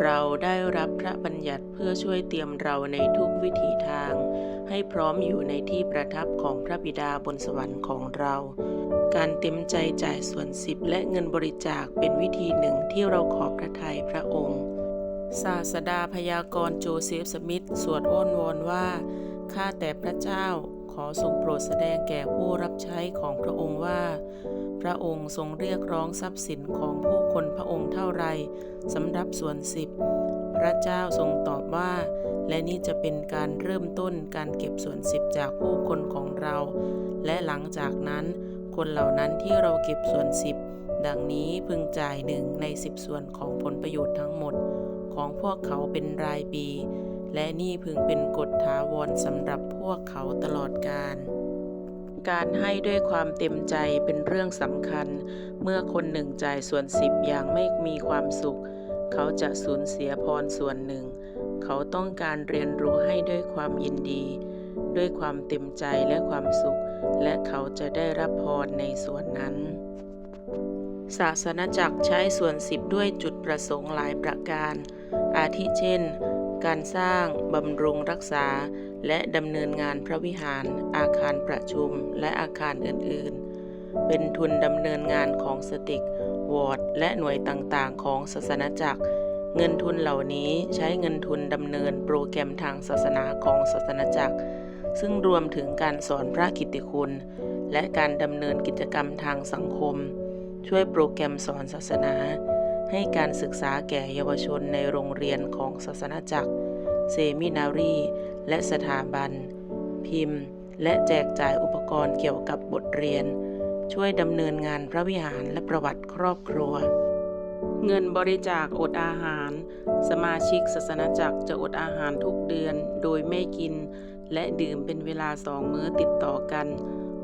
เราได้รับพระบัญญัติเพื่อช่วยเตรียมเราในทุกวิถีทาง ให้พร้อมอยู่ในที่ประทับของพระบิดาบนสวรรค์ของเรา การเต็มใจจ่ายส่วนสิบและเงินบริจาคเป็นวิธีหนึ่งที่เราขอบพระทัยพระองค์ ศาสดาพยากรณ์โจเซฟสมิธสวดอ้อนวอนว่า ข้าแต่พระเจ้า ขอทรงโปรดแสดงแก่ผู้รับใช้ของพระองค์ว่า พระองค์ทรงเรียกร้องทรัพย์สินของผู้คนพระองค์เท่าไรสำหรับส่วนสิบพระเจ้าทรงตอบว่า และนี่จะเป็นการเริ่มต้นการเก็บส่วนสิบจากผู้คนของเรา และหลังจากนั้น คนเหล่านั้นที่เราเก็บส่วนสิบดังนี้พึงจ่ายหนึ่งในสิบส่วนของผลประโยชน์ทั้งหมด ของพวกเขาเป็นรายปี และนี่พึงเป็นกฎถาวรสำหรับพวกเขาตลอดกาลการให้ด้วยความเต็มใจเป็นเรื่องสำคัญ เมื่อคนหนึ่งจ่ายส่วนสิบอย่างไม่มีความสุข เขาจะสูญเสียพรส่วนหนึ่ง เขาต้องการเรียนรู้ให้ด้วยความยินดี ด้วยความเต็มใจและความสุข และเขาจะได้รับพรในส่วนนั้น ศาสนจักรใช้ส่วนสิบด้วยจุดประสงค์หลายประการ อาทิเช่น การสร้าง บำรุงรักษา และดำเนินงานพระวิหาร อาคารประชุม และอาคารอื่นๆ เป็นทุนดำเนินงานของสติก วอร์ด และหน่วยต่างๆ ของศาสนาจักร เงินทุนเหล่านี้ใช้เงินทุนดำเนินโปรแกรมทางศาสนาของศาสนาจักร ซึ่งรวมถึงการสอนพระกิตติคุณ และการดำเนินกิจกรรมทางสังคม ช่วยโปรแกรมสอนศาสนา ให้การศึกษาแก่เยาวชนในโรงเรียนของศาสนาจักร เซมินารีและสถาบัน พิมพ์ และแจกจ่ายอุปกรณ์เกี่ยวกับบทเรียน ช่วยดำเนินงานพระวิหารและประวัติครอบครัว เงินบริจาคอดอาหาร สมาชิกศาสนาจักรจะอดอาหารทุกเดือนโดยไม่กิน และดื่มเป็นเวลาสองมื้อติดต่อกัน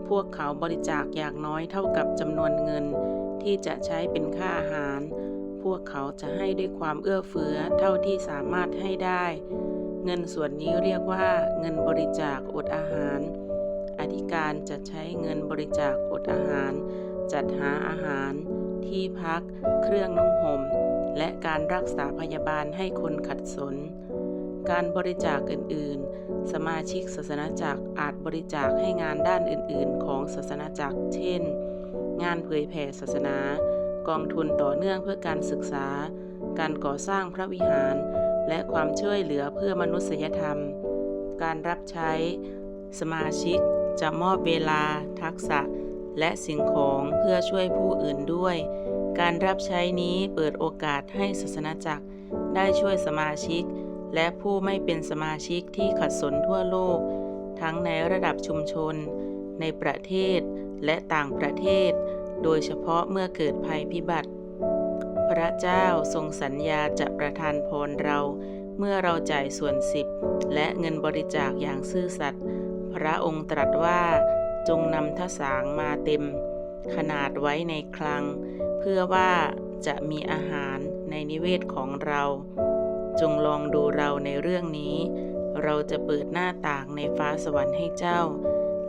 พวกเขาบริจาคอย่างน้อยเท่ากับจำนวนเงินที่จะใช้เป็นค่าอาหาร พวกเขาจะให้ด้วยความเอื้อเฟื้อเท่าที่สามารถให้ได้ เงินส่วนนี้เรียกว่า เงินบริจาคอดอาหาร อธิการจะใช้เงินบริจาคอดอาหาร จัดหาอาหาร ที่พัก เครื่องนุ่งห่ม และการรักษาพยาบาลให้คนขัดสน การบริจาคอื่น ๆ สมาชิกศาสนาจักรอาจบริจาคให้งานด้านอื่น ๆ ของศาสนาจักร เช่น งานเผยแผ่ศาสนา กองทุนต่อเนื่องเพื่อการศึกษา การก่อสร้างพระวิหาร และความช่วยเหลือเพื่อมนุษยธรรม การรับใช้ สมาชิก จะมอบเวลา ทักษะ และสิ่งของเพื่อช่วยผู้อื่นด้วย การรับใช้นี้เปิดโอกาสให้ศาสนาจักรได้ช่วยสมาชิก และผู้ไม่เป็นสมาชิกที่ขัดสนทั่วโลก ทั้งในระดับชุมชน ในประเทศ และต่างประเทศ โดยเฉพาะเมื่อเกิดภัยพิบัติ พระเจ้าทรงสัญญาจะประทานพรเราเมื่อเราจ่ายส่วนสิบและเงินบริจาคอย่างซื่อสัตย์พระองค์ตรัสว่าจงนำทสางมาเต็ม ขนาดไว้ในคลัง เพื่อว่าจะมีอาหารในนิเวศของเรา จงลองดูเราในเรื่องนี้ เราจะเปิดหน้าต่างในฟ้าสวรรค์ให้เจ้า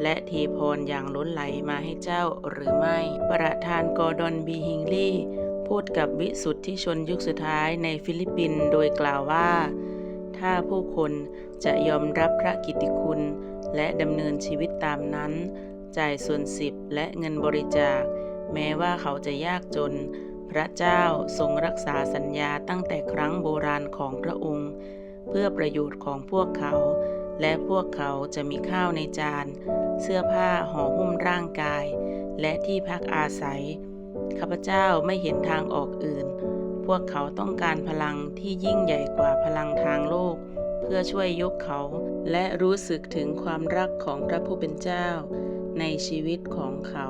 และเทพรอย่างล้นไหลมาให้เจ้าหรือไม่ ประธานกอร์ดอนบีฮิงลีย์พูดกับวิสุทธิชนยุคสุดท้ายในฟิลิปปินส์โดยกล่าวว่า ถ้าผู้คนจะยอมรับพระกิตติคุณ และดำเนินชีวิตตามนั้น จ่ายส่วนสิบและเงินบริจาค แม้ว่าเขาจะยากจน พระเจ้าทรงรักษาสัญญาตั้งแต่ครั้งโบราณของพระองค์ เพื่อประโยชน์ของพวกเขา และพวกเขาจะมีข้าวในจาน เสื้อผ้าห่อหุ้มร่างกาย และที่พักอาศัย ข้าพเจ้าไม่เห็นทางออกอื่น พวกเขาต้องการพลังที่ยิ่งใหญ่กว่าพลังทางโลก เพื่อช่วยยกเขา และรู้สึกถึงความรักของพระผู้เป็นเจ้า ในชีวิตของเขา